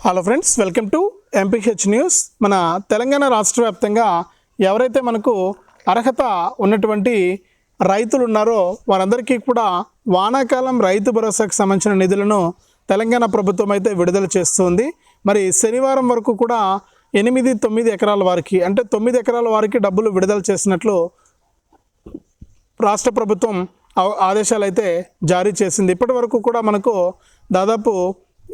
Hello friends welcome to MPH news మన తెలంగాణ రాష్ట్ర వ్యాప్తంగా ఎవరైతే మనకు అర్హత ఉన్నటువంటి రైతులు ఉన్నారో వారందరికీ కూడా వానాకాలం రైతు భరోసాకు సంబంధించిన నిధులను తెలంగాణ ప్రభుత్వం అయితే విడుదల చేస్తుంది. మరి శనివారం వరకు కూడా ఎనిమిది తొమ్మిది ఎకరాల వారికి అంటే తొమ్మిది ఎకరాల వారికి డబ్బులు విడుదల చేసినట్లు రాష్ట్ర ప్రభుత్వం ఆదేశాలు అయితే జారీ చేసింది. ఇప్పటి వరకు కూడా మనకు దాదాపు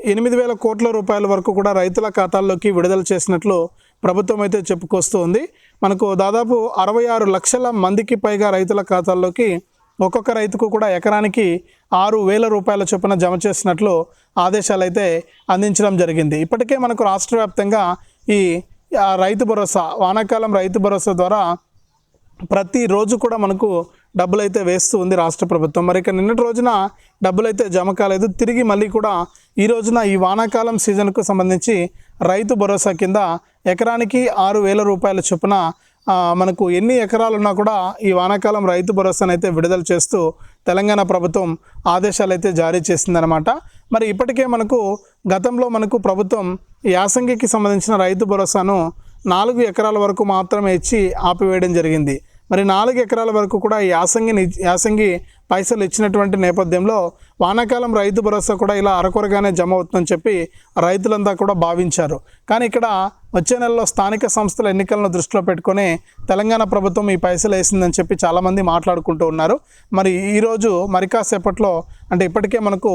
ఎనిమిది వేల కోట్ల రూపాయల వరకు కూడా రైతుల ఖాతాల్లోకి విడుదల చేసినట్లు ప్రభుత్వం అయితే చెప్పుకొస్తూ ఉంది మనకు దాదాపు అరవై ఆరు లక్షల మందికి పైగా రైతుల ఖాతాల్లోకి ఒక్కొక్క రైతుకు కూడా ఎకరానికి ఆరు వేల రూపాయల చొప్పున జమ చేసినట్లు ఆదేశాలు అయితే అందించడం జరిగింది. ఇప్పటికే మనకు రాష్ట్ర వ్యాప్తంగా ఈ రైతు భరోసా వానాకాలం రైతు భరోసా ద్వారా ప్రతిరోజు కూడా మనకు డబ్బులు అయితే వేస్తూ ఉంది రాష్ట్ర ప్రభుత్వం. మరి ఇక నిన్నటి రోజున డబ్బులు అయితే జమ కాలేదు. తిరిగి మళ్ళీ కూడా ఈ రోజున ఈ వానాకాలం సీజన్కు సంబంధించి రైతు భరోసా కింద ఎకరానికి ఆరు వేల రూపాయల చొప్పున మనకు ఎన్ని ఎకరాలు ఉన్నా కూడా ఈ వానాకాలం రైతు భరోసాను అయితే విడుదల చేస్తూ తెలంగాణ ప్రభుత్వం ఆదేశాలు అయితే జారీ చేసిందనమాట మరి ఇప్పటికే మనకు గతంలో మనకు ప్రభుత్వం యాసంగికి సంబంధించిన రైతు భరోసాను నాలుగు ఎకరాల వరకు మాత్రమే ఇచ్చి ఆపివేయడం జరిగింది. మరి నాలుగు ఎకరాల వరకు కూడా ఈ యాసంగిని యాసంగి పైసలు ఇచ్చినటువంటి నేపథ్యంలో వానాకాలం రైతు భరోసా కూడా ఇలా అరకొరగానే జమ అవుతుందని చెప్పి రైతులంతా కూడా భావించారు. కానీ ఇక్కడ వచ్చే నెలలో స్థానిక సంస్థల ఎన్నికలను దృష్టిలో పెట్టుకొని తెలంగాణ ప్రభుత్వం ఈ పైసలు వేసిందని చెప్పి చాలామంది మాట్లాడుకుంటూ ఉన్నారు. మరి ఈరోజు మరి కాసేపట్లో అంటే ఇప్పటికే మనకు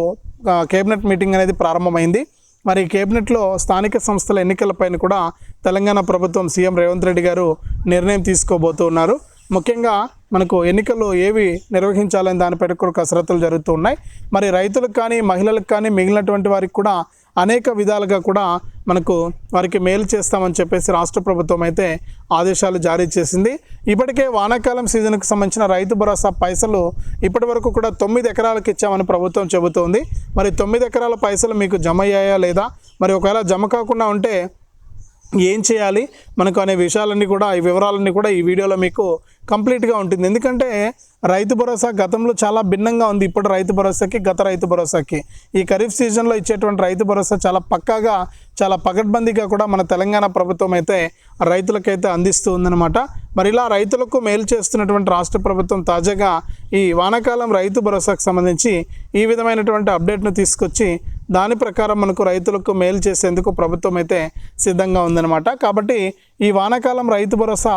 కేబినెట్ మీటింగ్ అనేది ప్రారంభమైంది. మరి కేబినెట్లో స్థానిక సంస్థల ఎన్నికలపైన కూడా తెలంగాణ ప్రభుత్వం సీఎం రేవంత్ రెడ్డి గారు నిర్ణయం తీసుకోబోతూ ఉన్నారు. ముఖ్యంగా మనకు ఎన్నికలు ఏవి నిర్వహించాలని దానిపై కూడా కసరత్తులు జరుగుతూ ఉన్నాయి. మరి రైతులకు కానీ మహిళలకు కానీ మిగిలినటువంటి వారికి కూడా అనేక విధాలుగా కూడా మనకు వారికి మేలు చేస్తామని చెప్పేసి రాష్ట్ర ప్రభుత్వం అయితే ఆదేశాలు జారీ చేసింది. ఇప్పటికే వానాకాలం సీజన్కు సంబంధించిన రైతు భరోసా పైసలు ఇప్పటి వరకు కూడా తొమ్మిది ఎకరాలకు ఇచ్చామని ప్రభుత్వం చెబుతోంది. మరి తొమ్మిది ఎకరాల పైసలు మీకు జమ అయ్యాయా లేదా? మరి ఒకవేళ జమ కాకుండా ఉంటే ఏం చేయాలి? మనకు అనే విషయాలన్నీ కూడా ఈ వివరాలన్నీ కూడా ఈ వీడియోలో మీకు కంప్లీట్గా ఉంటుంది. ఎందుకంటే రైతు భరోసా గతంలో చాలా భిన్నంగా ఉంది. ఇప్పుడు రైతు భరోసాకి గత రైతు భరోసాకి. ఈ ఖరీఫ్ సీజన్లో ఇచ్చేటువంటి రైతు భరోసా చాలా పక్కాగా చాలా పకడ్బందీగా కూడా మన తెలంగాణ ప్రభుత్వం అయితే రైతులకైతే అందిస్తూ ఉందన్నమాట. మరి ఇలా రైతులకు మేలు చేస్తున్నటువంటి రాష్ట్ర ప్రభుత్వం తాజాగా ఈ వానాకాలం రైతు భరోసాకు సంబంధించి ఈ విధమైనటువంటి అప్డేట్ను తీసుకొచ్చి దాని ప్రకారం మనకు రైతులకు మేలు చేసేందుకు ప్రభుత్వం అయితే సిద్ధంగా ఉందన్నమాట. కాబట్టి ఈ వానాకాలం రైతు భరోసా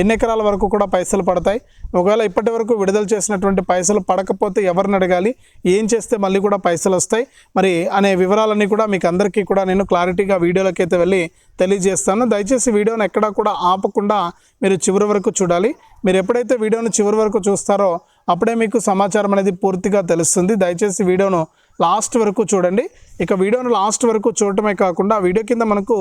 ఎన్ని ఎకరాల వరకు కూడా పైసలు పడతాయి? ఒకవేళ ఇప్పటి వరకు విడుదల చేసినటువంటి పైసలు పడకపోతే ఎవరిని అడగాలి? ఏం చేస్తే మళ్ళీ కూడా పైసలు వస్తాయి? మరి అనే వివరాలన్నీ కూడా మీకు అందరికీ కూడా నేను క్లారిటీగా వీడియోలోకి అయితే వెళ్ళి తెలియజేస్తాను. దయచేసి వీడియోను ఎక్కడా కూడా ఆపకుండా మీరు చివరి వరకు చూడాలి. మీరు ఎప్పుడైతే వీడియోను చివరి వరకు చూస్తారో అప్పుడే మీకు సమాచారం అనేది పూర్తిగా తెలుస్తుంది. దయచేసి వీడియోను లాస్ట్ వరకు చూడండి. ఇక వీడియోను లాస్ట్ వరకు చూడటమే కాకుండా వీడియో కింద మనకు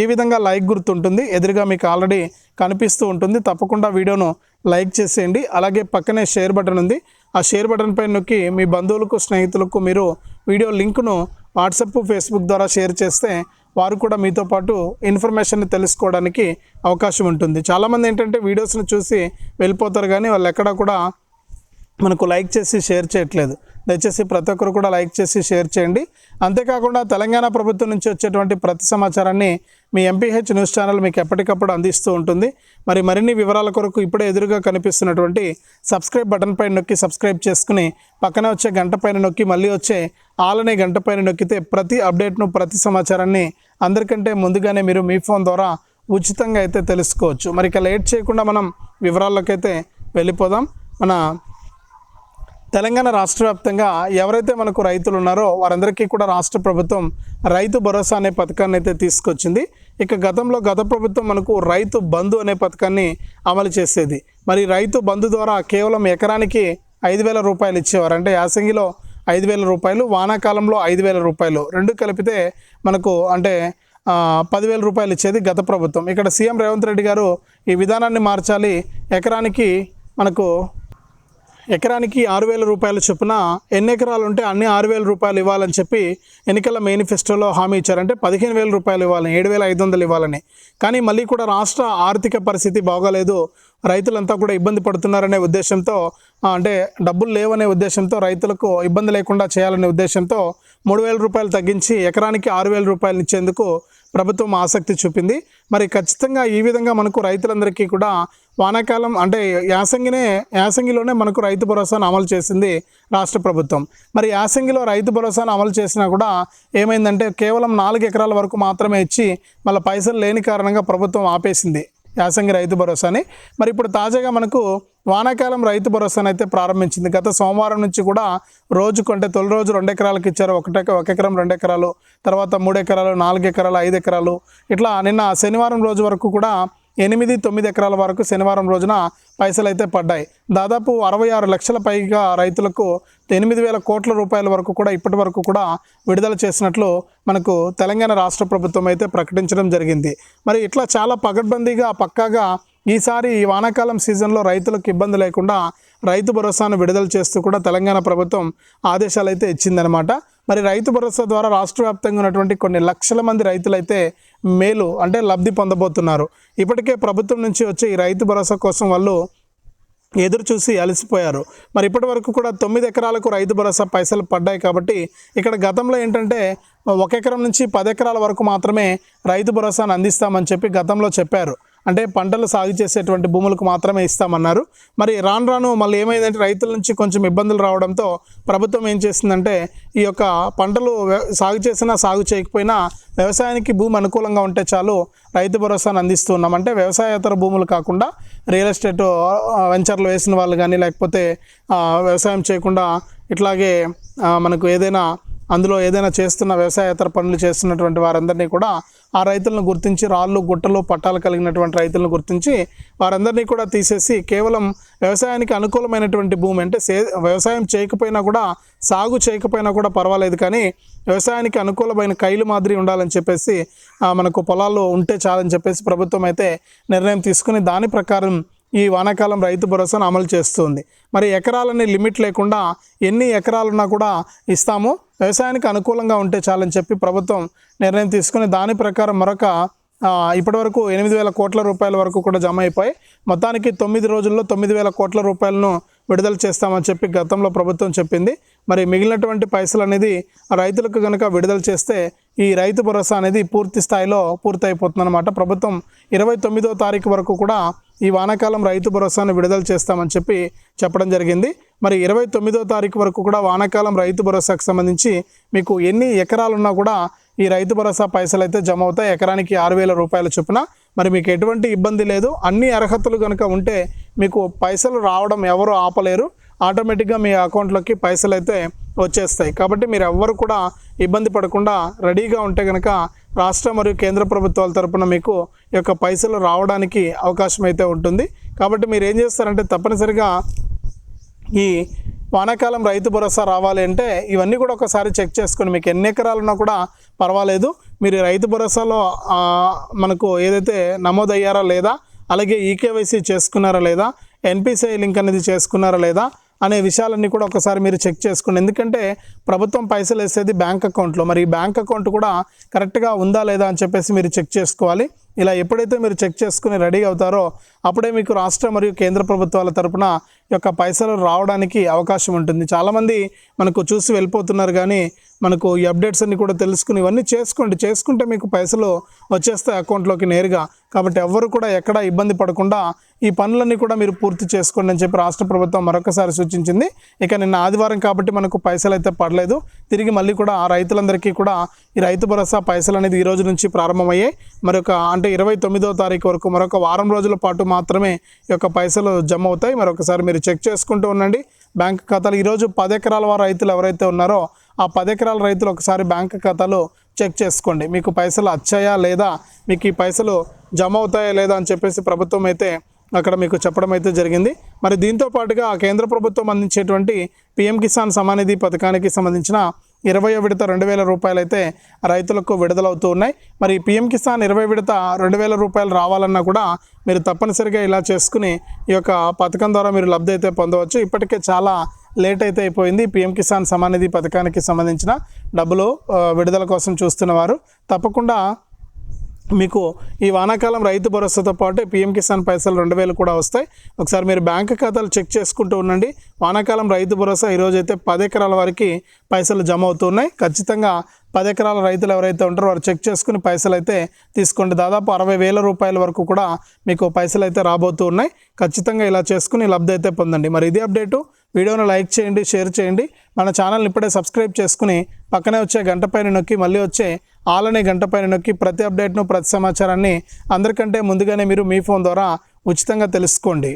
ఈ విధంగా లైక్ గుర్తుంటుంది. ఎదురుగా మీకు ఆల్రెడీ కనిపిస్తూ ఉంటుంది. తప్పకుండా వీడియోను లైక్ చేసేయండి. అలాగే పక్కనే షేర్ బటన్ ఉంది. ఆ షేర్ బటన్ పై నొక్కి మీ బంధువులకు స్నేహితులకు మీరు వీడియో లింక్ను వాట్సప్ ఫేస్బుక్ ద్వారా షేర్ చేస్తే వారు కూడా మీతో పాటు ఇన్ఫర్మేషన్ తెలుసుకోవడానికి అవకాశం ఉంటుంది. చాలామంది ఏంటంటే వీడియోస్ని చూసి వెళ్ళిపోతారు కానీ వాళ్ళు ఎక్కడా కూడా మనకు లైక్ చేసి షేర్ చేయట్లేదు. దయచేసి ప్రతి ఒక్కరు కూడా లైక్ చేసి షేర్ చేయండి. అంతేకాకుండా తెలంగాణ ప్రభుత్వం నుంచి వచ్చేటువంటి ప్రతి సమాచారాన్ని మీ ఎంపీహెచ్ న్యూస్ ఛానల్ మీకు ఎప్పటికప్పుడు అందిస్తూ ఉంటుంది. మరి మరిన్ని వివరాల కొరకు ఇప్పుడే ఎదురుగా కనిపిస్తున్నటువంటి సబ్స్క్రైబ్ బటన్ పైన నొక్కి సబ్స్క్రైబ్ చేసుకుని పక్కన వచ్చే గంట పైన నొక్కి మళ్ళీ వచ్చే ఆలనే గంట పైన నొక్కితే ప్రతి అప్డేట్ను ప్రతి సమాచారాన్ని అందరికంటే ముందుగానే మీరు మీ ఫోన్ ద్వారా ఉచితంగా అయితే తెలుసుకోవచ్చు. మరి ఇక లేట్ చేయకుండా మనం వివరాల్లోకి అయితే వెళ్ళిపోదాం. మన తెలంగాణ రాష్ట్ర వ్యాప్తంగా ఎవరైతే మనకు రైతులు ఉన్నారో వారందరికీ కూడా రాష్ట్ర ప్రభుత్వం రైతు భరోసా అనే పథకాన్ని అయితే తీసుకొచ్చింది. ఇక గతంలో గత ప్రభుత్వం మనకు రైతు బంధు అనే పథకాన్ని అమలు చేసేది. మరి రైతు బంధు ద్వారా కేవలం ఎకరానికి ఐదు వేల రూపాయలు ఇచ్చేవారు. అంటే యాసంగిలో ఐదు వేల రూపాయలు వానాకాలంలో ఐదు వేల రూపాయలు. రెండు కలిపితే మనకు అంటే పదివేల రూపాయలు ఇచ్చేది గత ప్రభుత్వం. ఇక్కడ సీఎం రేవంత్ రెడ్డి గారు ఈ విధానాన్ని మార్చాలి. ఎకరానికి మనకు ఎకరానికి ఆరు వేల రూపాయల చొప్పున ఎన్ని ఎకరాలు ఉంటే అన్ని ఆరు వేల రూపాయలు ఇవ్వాలని చెప్పి ఎన్నికల మేనిఫెస్టోలో హామీ ఇచ్చారంటే పదిహేను వేల రూపాయలు ఇవ్వాలని ఏడు వేల ఐదు వందలు ఇవ్వాలని. కానీ మళ్ళీ కూడా రాష్ట్ర ఆర్థిక పరిస్థితి బాగోలేదు. రైతులంతా కూడా ఇబ్బంది పడుతున్నారనే ఉద్దేశంతో అంటే డబ్బులు లేవనే ఉద్దేశంతో రైతులకు ఇబ్బంది లేకుండా చేయాలనే ఉద్దేశంతో మూడు వేల రూపాయలు తగ్గించి ఎకరానికి ఆరు వేల రూపాయలు ఇచ్చేందుకు ప్రభుత్వం ఆసక్తి చూపింది. మరి ఖచ్చితంగా ఈ విధంగా మనకు రైతులందరికీ కూడా వానాకాలం అంటే యాసంగినే యాసంగిలోనే మనకు రైతు భరోసాను అమలు చేసింది రాష్ట్ర ప్రభుత్వం. మరి యాసంగిలో రైతు భరోసాను అమలు చేసినా కూడా ఏమైందంటే కేవలం నాలుగు ఎకరాల వరకు మాత్రమే ఇచ్చి మళ్ళీ పైసలు లేని కారణంగా ప్రభుత్వం ఆపేసింది. యాసంగి రైతు భరోసాని. మరి ఇప్పుడు తాజాగా మనకు వానాకాలం రైతు భరోసాను అయితే ప్రారంభించింది. గత సోమవారం నుంచి కూడా రోజుకు అంటే తొలి రోజు రెండు ఎకరాలకు ఇచ్చారు. ఒకటే ఒక ఎకరం రెండు ఎకరాలు తర్వాత మూడు ఎకరాలు నాలుగు ఎకరాలు ఐదు ఎకరాలు. ఇట్లా నిన్న శనివారం రోజు వరకు కూడా ఎనిమిది తొమ్మిది ఎకరాల వరకు శనివారం రోజున పైసలు అయితే పడ్డాయి. దాదాపు అరవై ఆరు లక్షల పైగా రైతులకు ఎనిమిది వేల కోట్ల రూపాయల వరకు కూడా ఇప్పటి వరకు కూడా విడుదల చేసినట్లు మనకు తెలంగాణ రాష్ట్ర ప్రభుత్వం అయితే ప్రకటించడం జరిగింది. మరి ఇట్లా చాలా పగడ్బందీగా పక్కాగా ఈసారి ఈ వానాకాలం సీజన్లో రైతులకు ఇబ్బంది లేకుండా రైతు భరోసాను విడుదల చేస్తూ కూడా తెలంగాణ ప్రభుత్వం ఆదేశాలు అయితే ఇచ్చిందనమాట మరి రైతు భరోసా ద్వారా రాష్ట్ర వ్యాప్తంగా ఉన్నటువంటి కొన్ని లక్షల మంది రైతులైతే మేలు అంటే లబ్ధి పొందబోతున్నారు. ఇప్పటికే ప్రభుత్వం నుంచి వచ్చే ఈ రైతు భరోసా కోసం వాళ్ళు ఎదురు చూసి అలసిపోయారు. మరి ఇప్పటి వరకు కూడా తొమ్మిది ఎకరాలకు రైతు భరోసా పైసలు పడ్డాయి కాబట్టి ఇక్కడ గతంలో ఏంటంటే ఒక ఎకరం నుంచి పది ఎకరాల వరకు మాత్రమే రైతు భరోసాను అందిస్తామని చెప్పి గతంలో చెప్పారు. అంటే పంటలు సాగు చేసేటువంటి భూములకు మాత్రమే ఇస్తామన్నారు. మరి రాను రాను మళ్ళీ ఏమైందంటే రైతుల నుంచి కొంచెం ఇబ్బందులు రావడంతో ప్రభుత్వం ఏం చేసిందంటే ఈ యొక్క పంటలు సాగు చేసినా సాగు చేయకపోయినా వ్యవసాయానికి భూమి అనుకూలంగా ఉంటే చాలు రైతు భరోసాను అందిస్తున్నాం అంటే వ్యవసాయేతర భూములు కాకుండా రియల్ ఎస్టేట్ వెంచర్లు వేసిన వాళ్ళు కానీ లేకపోతే వ్యవసాయం చేయకుండా ఇట్లాగే మనకు ఏదైనా అందులో ఏదైనా చేస్తున్న వ్యవసాయేతర పనులు చేస్తున్నటువంటి వారందరినీ కూడా ఆ రైతులను గుర్తించి రాళ్ళు గుట్టలు పట్టాలు కలిగినటువంటి రైతులను గుర్తించి వారందరినీ కూడా తీసేసి కేవలం వ్యవసాయానికి అనుకూలమైనటువంటి భూమి అంటే సే వ్యవసాయం చేయకపోయినా కూడా సాగు చేయకపోయినా కూడా పర్వాలేదు కానీ వ్యవసాయానికి అనుకూలమైన కైలు మాదిరి ఉండాలని చెప్పేసి మనకు పొలాల్లో ఉంటే చాలని చెప్పేసి ప్రభుత్వం అయితే నిర్ణయం తీసుకుని దాని ప్రకారం ఈ వానాకాలం రైతు భరోసాను అమలు చేస్తుంది. మరి ఎకరాలని లిమిట్ లేకుండా ఎన్ని ఎకరాలున్నా కూడా ఇస్తాము. వ్యవసాయానికి అనుకూలంగా ఉంటే చాలని చెప్పి ప్రభుత్వం నిర్ణయం తీసుకుని దాని ప్రకారం మరొక ఇప్పటి ఇప్పటివరకు ఎనిమిది వేల కోట్ల రూపాయల వరకు కూడా జమ అయిపోయి మొత్తానికి తొమ్మిది రోజుల్లో తొమ్మిది వేల కోట్ల రూపాయలను విడుదల చేస్తామని చెప్పి గతంలో ప్రభుత్వం చెప్పింది. మరి మిగిలినటువంటి పైసలు అనేది రైతులకు కనుక విడుదల చేస్తే ఈ రైతు భరోసా అనేది పూర్తి స్థాయిలో పూర్తయిపోతుందన్నమాట. ప్రభుత్వం ఇరవై తొమ్మిదో తారీఖు వరకు కూడా ఈ వానాకాలం రైతు భరోసాను విడుదల చేస్తామని చెప్పి చెప్పడం జరిగింది. మరి ఇరవై తొమ్మిదో తారీఖు వరకు కూడా వానాకాలం రైతు భరోసాకు సంబంధించి మీకు ఎన్ని ఎకరాలున్నా కూడా ఈ రైతు భరోసా పైసలు అయితే జమ అవుతాయి. ఎకరానికి ఆరు వేల రూపాయల చొప్పున. మరి మీకు ఎటువంటి ఇబ్బంది లేదు. అన్ని అర్హతలు కనుక ఉంటే మీకు పైసలు రావడం ఎవరు ఆపలేరు. ఆటోమేటిక్గా మీ అకౌంట్లోకి పైసలు అయితే వచ్చేస్తాయి. కాబట్టి మీరు ఎవ్వరు కూడా ఇబ్బంది పడకుండా రెడీగా ఉంటే కనుక రాష్ట్ర మరియు కేంద్ర ప్రభుత్వాల తరపున మీకు ఈ యొక్క పైసలు రావడానికి అవకాశం అయితే ఉంటుంది. కాబట్టి మీరు ఏం చేస్తారంటే తప్పనిసరిగా ఈ వానాకాలం రైతు భరోసా రావాలి అంటే ఇవన్నీ కూడా ఒకసారి చెక్ చేసుకొని మీకు ఎన్ని ఎకరాలున్నా కూడా పర్వాలేదు. మీరు రైతు భరోసాలో మనకు ఏదైతే నమోదయ్యారా లేదా అలాగే ఈకేవైసీ చేసుకున్నారా లేదా ఎన్పిసిఐ లింక్ అనేది చేసుకున్నారా లేదా అనే విషయాలన్నీ కూడా ఒకసారి మీరు చెక్ చేసుకోండి. ఎందుకంటే ప్రభుత్వం పైసలు వేసేది బ్యాంక్ అకౌంట్లో. మరి ఈ బ్యాంక్ అకౌంట్ కూడా కరెక్ట్గా ఉందా లేదా అని చెప్పేసి మీరు చెక్ చేసుకోవాలి. ఇలా ఎప్పుడైతే మీరు చెక్ చేసుకుని రెడీ అవుతారో అప్పుడే మీకు రాష్ట్ర మరియు కేంద్ర ప్రభుత్వాల తరపున యొక్క పైసలు రావడానికి అవకాశం ఉంటుంది. చాలామంది మనకు చూసి వెళ్ళిపోతున్నారు కానీ మనకు ఈ అప్డేట్స్ అన్ని కూడా తెలుసుకుని ఇవన్నీ చేసుకోండి. చేసుకుంటే మీకు పైసలు వచ్చేస్తాయి అకౌంట్లోకి నేరుగా. కాబట్టి ఎవ్వరు కూడా ఎక్కడ ఇబ్బంది పడకుండా ఈ పనులన్నీ కూడా మీరు పూర్తి చేసుకోండి అని చెప్పి రాష్ట్ర ప్రభుత్వం మరొకసారి సూచించింది. ఇక నిన్న ఆదివారం కాబట్టి మనకు పైసలు అయితే పడలేదు. తిరిగి మళ్ళీ కూడా ఆ రైతులందరికీ కూడా ఈ రైతు భరోసా పైసలు అనేది ఈ రోజు నుంచి ప్రారంభమయ్యాయి. మరొక అంటే ఇరవై తొమ్మిదో తారీఖు వరకు మరొక వారం రోజుల పాటు మాత్రమే ఈ యొక్క పైసలు జమ అవుతాయి. మరొకసారి మీరు చెక్ చేసుకుంటూ ఉండండి. బ్యాంక్ ఖాతాలు ఈరోజు పది ఎకరాల వారు రైతులు ఎవరైతే ఉన్నారో ఆ పది ఎకరాల రైతులు ఒకసారి బ్యాంక్ ఖాతాలు చెక్ చేసుకోండి. మీకు పైసలు వచ్చాయా లేదా? మీకు ఈ పైసలు జమ అవుతాయా లేదా అని చెప్పేసి ప్రభుత్వం అయితే అక్కడ మీకు చెప్పడం అయితే జరిగింది. మరి దీంతో పాటుగా కేంద్ర ప్రభుత్వం అందించేటువంటి పిఎం కిసాన్ సమానిధి పథకానికి సంబంధించిన ఇరవై విడత రెండు వేల రూపాయలు అయితే రైతులకు విడుదలవుతూ ఉన్నాయి. మరి పిఎం కిసాన్ ఇరవై విడత రెండు వేల రూపాయలు రావాలన్నా కూడా మీరు తప్పనిసరిగా ఇలా చేసుకుని ఈ యొక్క పథకం ద్వారా మీరు లబ్ధి అయితే పొందవచ్చు. ఇప్పటికే చాలా లేట్ అయితే అయిపోయింది. పిఎం కిసాన్ సమానిధి పథకానికి సంబంధించిన డబ్బులు విడుదల కోసం చూస్తున్న వారు తప్పకుండా మీకు ఈ వానాకాలం రైతు భరోసాతో పాటు పిఎం కిసాన్ పైసలు రెండు వేలు కూడా వస్తాయి. ఒకసారి మీరు బ్యాంక్ ఖాతాలు చెక్ చేసుకుంటూ ఉండండి. వానాకాలం రైతు భరోసా ఈరోజు అయితే పది ఎకరాల వరకు పైసలు జమ అవుతున్నాయి. ఖచ్చితంగా పది ఎకరాల రైతులు ఎవరైతే ఉంటారో వారు చెక్ చేసుకుని పైసలు అయితే తీసుకోండి. దాదాపు అరవై వేల రూపాయల వరకు కూడా మీకు పైసలు అయితే రాబోతూ ఉన్నాయి. ఖచ్చితంగా ఇలా చేసుకుని లబ్ధి అయితే పొందండి. మరి ఇది అప్డేటు. వీడియోను లైక్ చేయండి షేర్ చేయండి. మన ఛానల్ని ఇప్పుడే సబ్స్క్రైబ్ చేసుకుని పక్కనే వచ్చే గంట పైన నొక్కి మళ్ళీ వచ్చే ఆల్ అనే గంట పైన నొక్కి ప్రతి అప్డేట్ను ప్రతి సమాచారాన్ని అందరికంటే ముందుగానే మీరు మీ ఫోన్ ద్వారా ఉచితంగా తెలుసుకోండి.